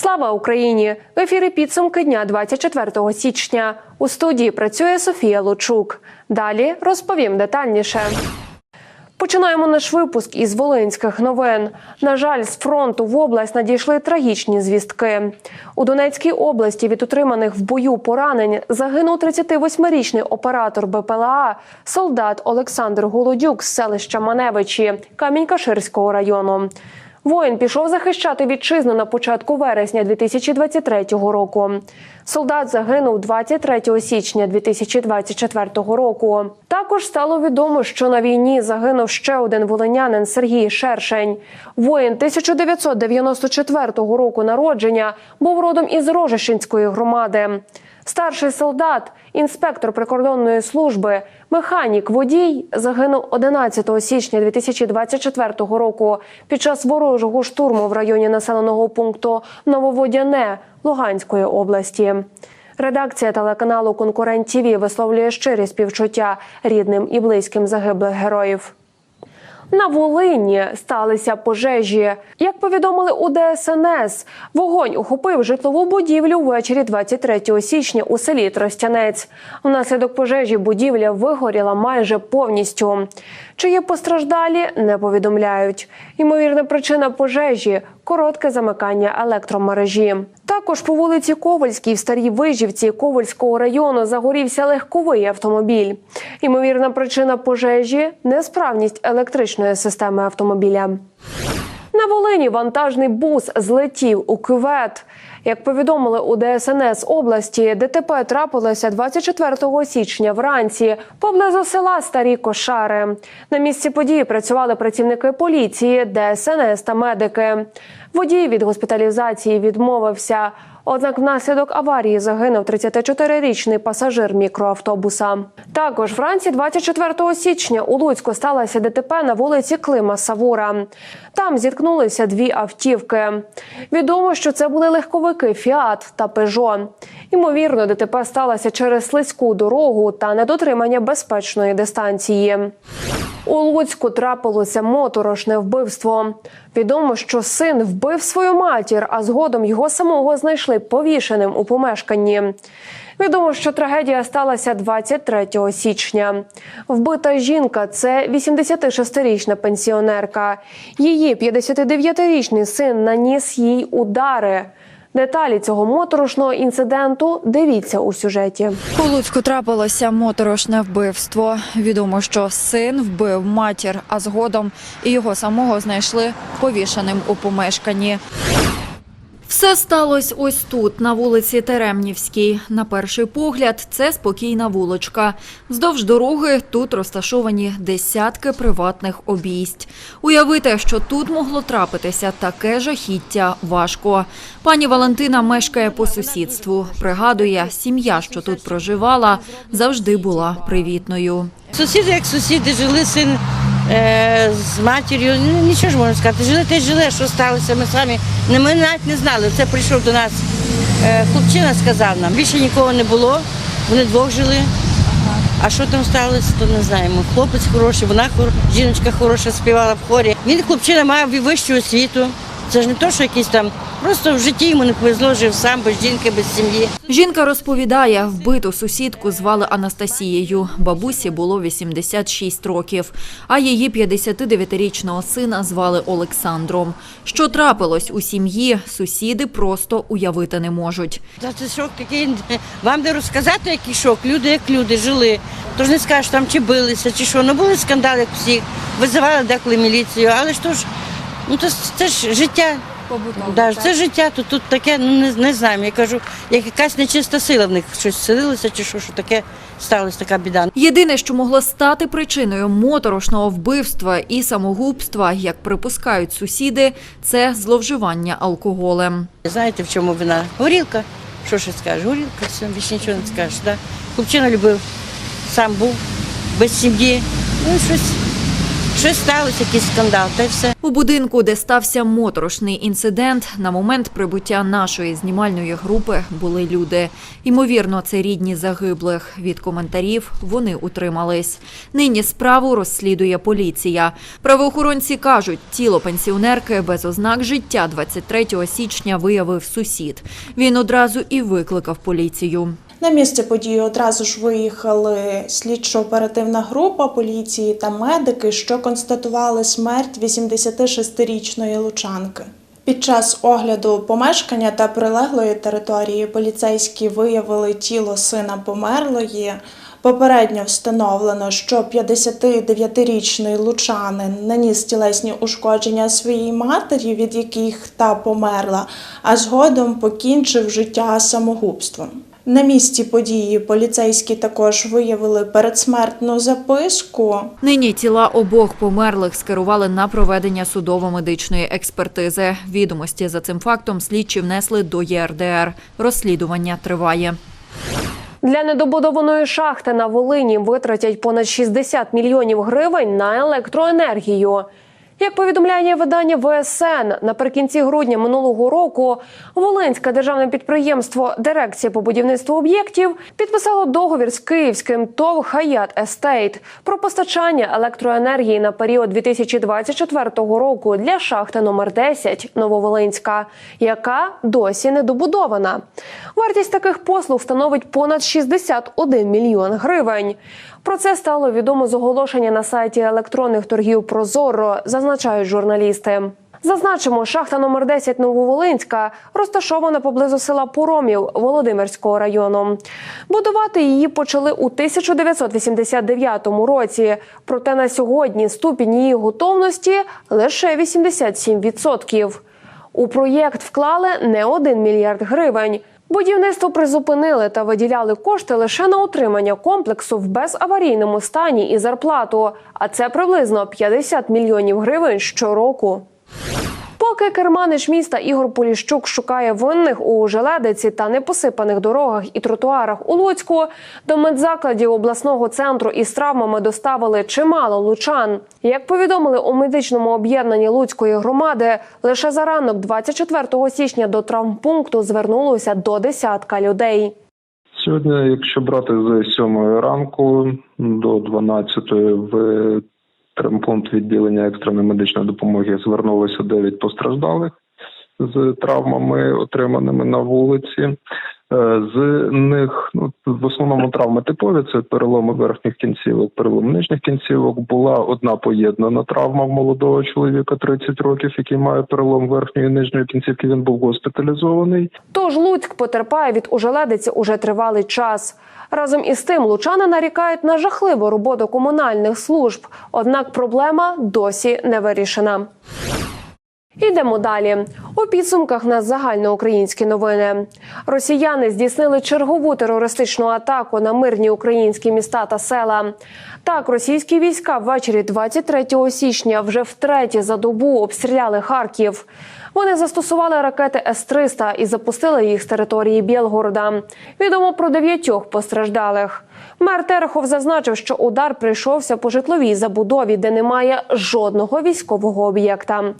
Слава Україні! В ефірі підсумки дня 24 січня. У студії працює Софія Лучук. Далі розповім детальніше. Починаємо наш випуск із волинських новин. На жаль, з фронту в область надійшли трагічні звістки. У Донецькій області від отриманих в бою поранень загинув 38-річний оператор БПЛА, солдат Олександр Голодюк з селища Маневичі Камінь-Каширського району. Воїн пішов захищати вітчизну на початку вересня 2023 року. Солдат загинув 23 січня 2024 року. Також стало відомо, що на війні загинув ще один волинянин Сергій Шершень. Воїн 1994 року народження був родом із Рожешинської громади. Старший солдат, інспектор прикордонної служби, механік, водій загинув 11 січня 2024 року під час ворожого штурму в районі населеного пункту Нововодяне Луганської області. Редакція телеканалу Конкурент ТІВІ висловлює щирі співчуття рідним і близьким загиблих героїв. На Волині сталися пожежі. Як повідомили у ДСНС, вогонь охопив житлову будівлю ввечері 23 січня у селі Тростянець. Внаслідок пожежі будівля вигоріла майже повністю. Чи є постраждалі, не повідомляють. Ймовірна причина пожежі коротке замикання електромережі. Також по вулиці Ковальській в Старій Вижівці Ковальського району загорівся легковий автомобіль. Ймовірна причина пожежі несправність електричної системи автомобіля. На Волині вантажний бус злетів у кювет. Як повідомили у ДСНС області, ДТП трапилося 24 січня вранці поблизу села Старі Кошари. На місці події працювали працівники поліції, ДСНС та медики. Водій від госпіталізації відмовився. Однак внаслідок аварії загинув 34-річний пасажир мікроавтобуса. Також вранці 24 січня у Луцьку сталося ДТП на вулиці Клима Савура. Там зіткнулися дві автівки. Відомо, що це були легковики Фіат та Пежо. Ймовірно, ДТП сталося через слизьку дорогу та недотримання безпечної дистанції. У Луцьку трапилося моторошне вбивство. Відомо, що син вбив свою матір, а згодом його самого знайшли повішеним у помешканні. Відомо, що трагедія сталася 23 січня. Вбита жінка це 86-річна пенсіонерка. Її 59-річний син наніс їй удари. Деталі цього моторошного інциденту дивіться у сюжеті. У Луцьку трапилося моторошне вбивство. Відомо, що син вбив матір, а згодом і його самого знайшли повішеним у помешканні. Все сталося ось тут, на вулиці Теремнівській. На перший погляд, це спокійна вулочка. Вздовж дороги тут розташовані десятки приватних обійсть. Уявити, що тут могло трапитися таке жахіття, важко. Пані Валентина мешкає по сусідству. Пригадує, сім'я, що тут проживала, завжди була привітною. Сусіди, як сусіди, жили син е, з матір'ю. Ну, нічого ж можна сказати. Жили те жили, що сталося. Ми самі не ми навіть не знали. Це прийшов до нас е, хлопчина, сказав нам. Більше нікого не було. Вони двох жили. А що там сталося, то не знаємо. Хлопець хороший, вона хор... жіночка хороша співала в хорі. Він хлопчина мав вищу освіту. Це ж не то, що якийсь там. Просто в житті йому не повезло, жив сам, без жінки, без сім'ї. Жінка розповідає, вбиту сусідку звали Анастасією. Бабусі було 86 років, а її 59-річного сина звали Олександром. Що трапилось у сім'ї, сусіди просто уявити не можуть. Та це шок такий. Вам де розказати, який шок. Люди як люди жили. Тож не скажеш там, чи билися, чи що. Ну були скандали як всіх. Визивали деколи міліцію, але ж то ж, ну то це ж життя. Да, це життя, то тут таке, ну не, не знаємо. Я кажу, як якась нечиста сила в них щось селилося, чи що, що таке сталося, така біда. Єдине, що могло стати причиною моторошного вбивства і самогубства, як припускають сусіди, це зловживання алкоголем. Знаєте, в чому вина? Горілка. Що ще скажеш? Горілка, все, більше нічого не скажеш. Да? Хлопчина любив, сам був, без сім'ї. Ну, щось, Щось сталося, якийсь скандал, та й все. У будинку, де стався моторошний інцидент, на момент прибуття нашої знімальної групи були люди. Ймовірно, це рідні загиблих. Від коментарів вони утримались. Нині справу розслідує поліція. Правоохоронці кажуть, тіло пенсіонерки без ознак життя 23 січня виявив сусід. Він одразу і викликав поліцію. На місце події одразу ж виїхали слідчо-оперативна група поліції та медики, що констатували смерть 86-річної лучанки. Під час огляду помешкання та прилеглої території поліцейські виявили тіло сина померлої. Попередньо встановлено, що 59-річний лучанин наніс тілесні ушкодження своїй матері, від яких та померла, а згодом покінчив життя самогубством. На місці події поліцейські також виявили передсмертну записку. Нині тіла обох померлих скерували на проведення судово-медичної експертизи. Відомості за цим фактом слідчі внесли до ЄРДР. Розслідування триває. Для недобудованої шахти на Волині витратять понад 60 мільйонів гривень на електроенергію. Як повідомляє видання ВСН, наприкінці грудня минулого року Волинське державне підприємство Дирекція по будівництву об'єктів підписало договір з київським ТОВ Хаят Естейт про постачання електроенергії на період 2024 року для шахти номер 10 Нововолинська, яка досі не добудована. Вартість таких послуг становить понад 61 мільйон гривень. Про це стало відомо з оголошення на сайті електронних торгів Прозоро, зазначають журналісти. Зазначимо, шахта номер 10 Нововолинська розташована поблизу села Поромів Володимирського району. Будувати її почали у 1989 році. Проте на сьогодні ступінь її готовності лише 87%. У проєкт вклали не 1 мільярд гривень. Будівництво призупинили та виділяли кошти лише на утримання комплексу в безаварійному стані і зарплату. А це приблизно 50 мільйонів гривень щороку. Поки керманич міста Ігор Поліщук шукає винних у желедиці та непосипаних дорогах і тротуарах у Луцьку, до медзакладів обласного центру із травмами доставили чимало лучан. Як повідомили у медичному об'єднанні Луцької громади, лише за ранок, 24 січня, до травмпункту звернулося до десятка людей. Сьогодні, якщо брати з 7 ранку до 12 в травмпункт відділення екстреної медичної допомоги звернулося 9 постраждалих з травмами, отриманими на вулиці. Е, З них ну в основному травми типові це переломи верхніх кінцівок, перелом нижніх кінцівок. Була одна поєднана травма в молодого чоловіка 30 років, який має перелом верхньої і нижньої кінцівки. Він був госпіталізований. Тож Луцьк потерпає від ужеледиці уже тривалий час. Разом із тим лучани нарікають на жахливу роботу комунальних служб. Однак проблема досі не вирішена. Ідемо далі. У підсумках на загальноукраїнські новини. Росіяни здійснили чергову терористичну атаку на мирні українські міста та села. Так, російські війська ввечері 23 січня вже втретє за добу обстріляли Харків. Вони застосували ракети С-300 і запустили їх з території Білгорода. Відомо про дев'ятьох постраждалих. Мер Терехов зазначив, що удар прийшовся по житловій забудові, де немає жодного військового об'єкта.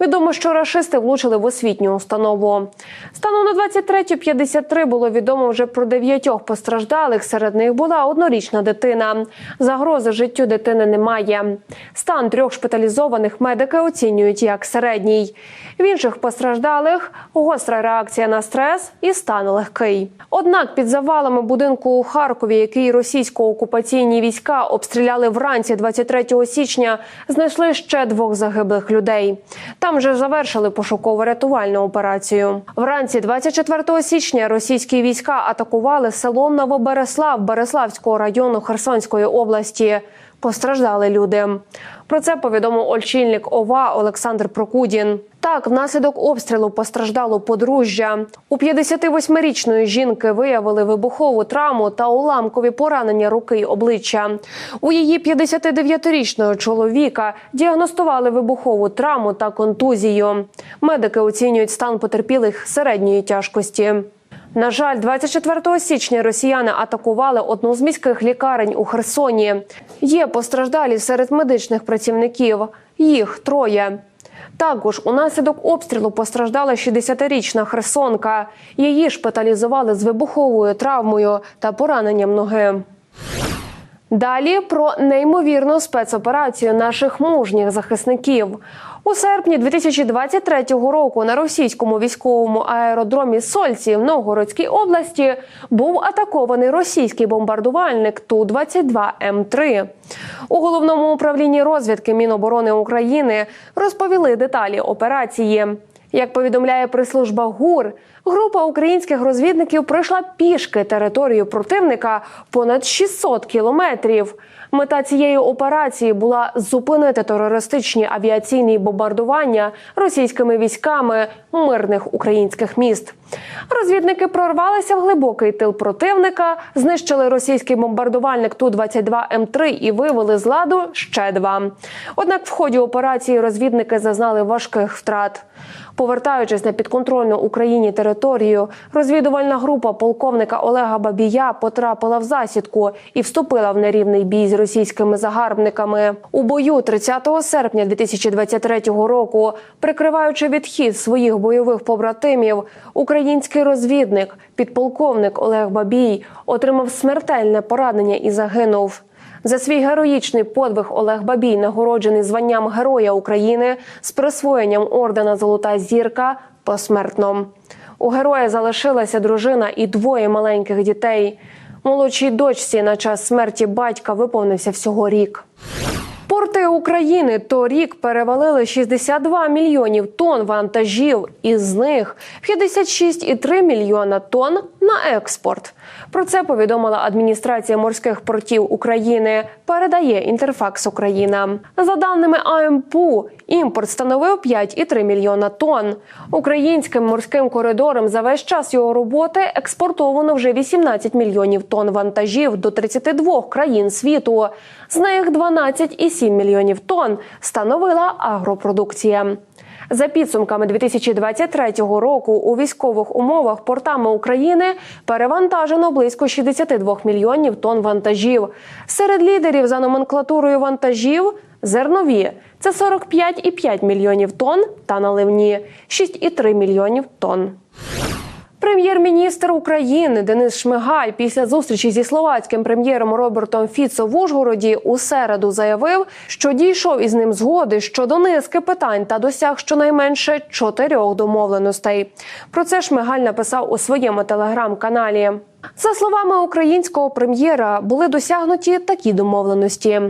Відомо, що рашисти влучили в освітню установу. Станом на 23.53 було відомо вже про дев'ятьох постраждалих. Серед них була однорічна дитина. Загрози життю дитини немає. Стан трьох шпиталізованих медики оцінюють як середній. В інших постраждалих гостра реакція на стрес і стан легкий. Однак під завалами будинку у Харкові, який російсько-окупаційні війська обстріляли вранці 23 січня, знайшли ще двох загиблих людей. Там вже завершили пошуково-рятувальну операцію. Вранці 24 січня російські війська атакували село Новобереслав Береславського району Херсонської області. Постраждали люди. Про це повідомив очільник ОВА Олександр Прокудін. Так, внаслідок обстрілу постраждало подружжя. У 58-річної жінки виявили вибухову травму та уламкові поранення руки й обличчя. У її 59-річного чоловіка діагностували вибухову травму та контузію. Медики оцінюють стан потерпілих середньої тяжкості. На жаль, 24 січня росіяни атакували одну з міських лікарень у Херсоні. Є постраждалі серед медичних працівників. Їх троє. Також унаслідок обстрілу постраждала 60-річна херсонка. Її шпиталізували з вибуховою травмою та пораненням ноги. Далі про неймовірну спецоперацію наших мужніх захисників. У серпні 2023 року на російському військовому аеродромі Сольці в Новгородській області був атакований російський бомбардувальник Ту-22 М3. У головному управлінні розвідки Міноборони України розповіли деталі операції. Як повідомляє прес-служба ГУР, група українських розвідників пройшла пішки територію противника понад 600 кілометрів. Мета цієї операції була зупинити терористичні авіаційні бомбардування російськими військами мирних українських міст. Розвідники прорвалися в глибокий тил противника, знищили російський бомбардувальник Ту-22 М3 і вивели з ладу ще два. Однак в ході операції розвідники зазнали важких втрат. Повертаючись на підконтрольну Україні територію, розвідувальна група полковника Олега Бабія потрапила в засідку і вступила в нерівний бій з російськими загарбниками. У бою 30 серпня 2023 року, прикриваючи відхід своїх бойових побратимів, український розвідник, підполковник Олег Бабій, отримав смертельне поранення і загинув. За свій героїчний подвиг Олег Бабій нагороджений званням Героя України з присвоєнням ордена Золота зірка посмертно. У героя залишилася дружина і двоє маленьких дітей. Молодшій дочці на час смерті батька виповнився всього рік. Порти України торік перевалили 62 мільйонів тонн вантажів, із них 56,3 мільйона тонн на експорт. Про це повідомила адміністрація морських портів України. Передає інтерфакс Україна. За даними АМПУ, імпорт становив 5,3 мільйона тонн. Українським морським коридором за весь час його роботи експортовано вже 18 мільйонів тонн вантажів до 32 країн світу. З них 12,7 мільйонів тонн становила агропродукція. За підсумками 2023 року у військових умовах портами України перевантажено близько 62 мільйонів тонн вантажів. Серед лідерів за номенклатурою вантажів зернові це 45,5 мільйонів тонн та наливні 6,3 мільйонів тонн. Прем'єр-міністр України Денис Шмигаль після зустрічі зі словацьким прем'єром Робертом Фіцо в Ужгороді у середу заявив, що дійшов із ним згоди щодо низки питань та досяг щонайменше чотирьох домовленостей. Про це Шмигаль написав у своєму телеграм-каналі. За словами українського прем'єра, були досягнуті такі домовленості.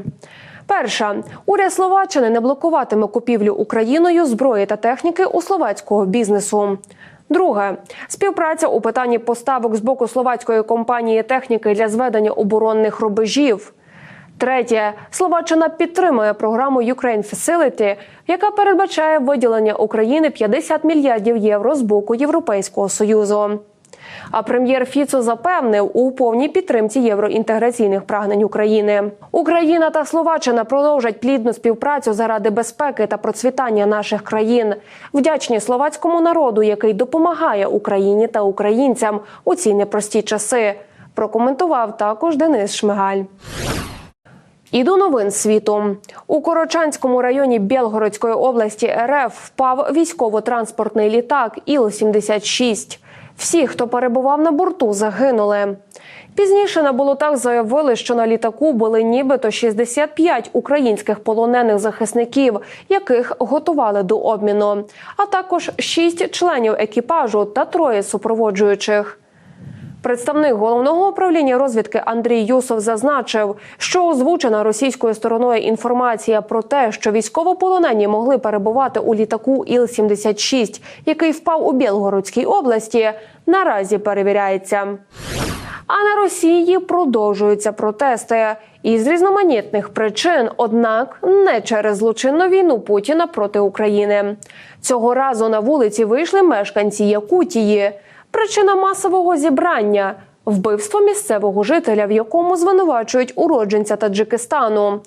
Перша уряд Словаччини не блокуватиме купівлю Україною зброї та техніки у словацького бізнесу. Друге співпраця у питанні поставок з боку словацької компанії техніки для зведення оборонних рубежів. Третє Словаччина підтримує програму Ukraine Facility, яка передбачає виділення України 50 мільярдів євро з боку Європейського союзу. А прем'єр Фіцо запевнив у повній підтримці євроінтеграційних прагнень України. Україна та Словаччина продовжать плідну співпрацю заради безпеки та процвітання наших країн. Вдячні словацькому народу, який допомагає Україні та українцям у ці непрості часи. Прокоментував також Денис Шмигаль. І до новин світу у Корочанському районі Білгородської області РФ впав військово-транспортний літак Іл-76. Всі, хто перебував на борту, загинули. Пізніше на болотах заявили, що на літаку були нібито 65 українських полонених захисників, яких готували до обміну, а також 6 членів екіпажу та троє супроводжуючих. Представник головного управління розвідки Андрій Юсов зазначив, що озвучена російською стороною інформація про те, що військовополонені могли перебувати у літаку Іл-76, який впав у Білгородській області, наразі перевіряється. А на Росії продовжуються протести із різноманітних причин, однак не через злочинну війну Путіна проти України. Цього разу на вулиці вийшли мешканці Якутії. Причина масового зібрання вбивство місцевого жителя, в якому звинувачують уродженця Таджикистану.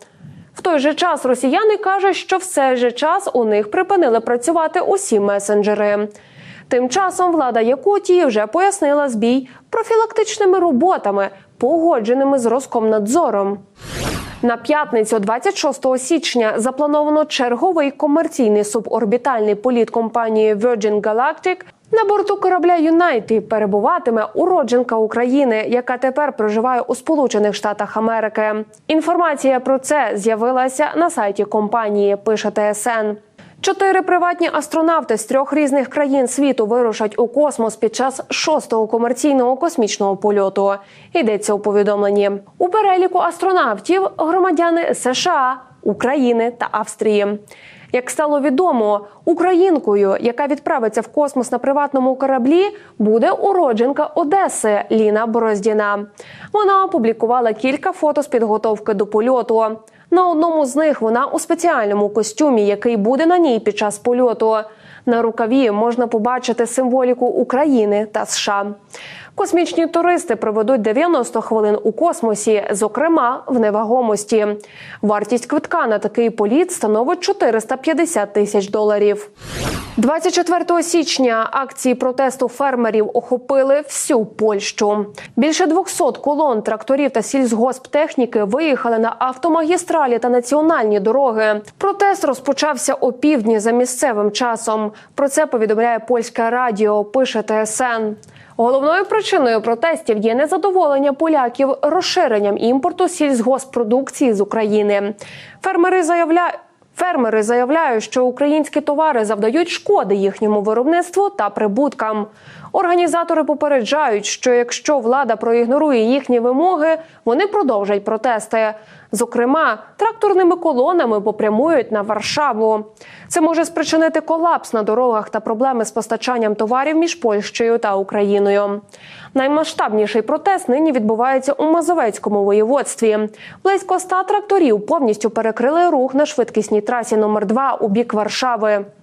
В той же час росіяни кажуть, що в цей же час у них припинили працювати усі месенджери. Тим часом влада Якутії вже пояснила збій профілактичними роботами, погодженими з Роскомнадзором. На п'ятницю, 26 січня, заплановано черговий комерційний суборбітальний політ компанії Virgin Galactic. На борту корабля Юнайти перебуватиме уродженка України, яка тепер проживає у Сполучених Штатах Америки. Інформація про це з'явилася на сайті компанії. Пише ТСН. Чотири приватні астронавти з трьох різних країн світу вирушать у космос під час шостого комерційного космічного польоту. Йдеться у повідомленні. У переліку астронавтів громадяни США, України та Австрії. Як стало відомо, українкою, яка відправиться в космос на приватному кораблі, буде уродженка Одеси Ліна Бороздіна. Вона опублікувала кілька фото з підготовки до польоту. На одному з них вона у спеціальному костюмі, який буде на ній під час польоту. На рукаві можна побачити символіку України та США. Космічні туристи проведуть 90 хвилин у космосі, зокрема в невагомості. Вартість квитка на такий політ становить 450 тисяч доларів. 24 січня акції протесту фермерів охопили всю Польщу. Більше 200 колон тракторів та сільськгосптехніки виїхали на автомагістралі та національні дороги. Протест розпочався о півдні за місцевим часом. Про це повідомляє польське радіо. Пише ТСН. Головною причиною протестів є незадоволення поляків розширенням імпорту сільськгоспродукції з України. Фермери заявляють. Фермери заявляють, що українські товари завдають шкоди їхньому виробництву та прибуткам. Організатори попереджають, що якщо влада проігнорує їхні вимоги, вони продовжать протести. Зокрема, тракторними колонами попрямують на Варшаву. Це може спричинити колапс на дорогах та проблеми з постачанням товарів між Польщею та Україною. Наймасштабніший протест нині відбувається у Мазовецькому воєводстві. Близько ста тракторів повністю перекрили рух на швидкісній трасі номер 2 у бік Варшави.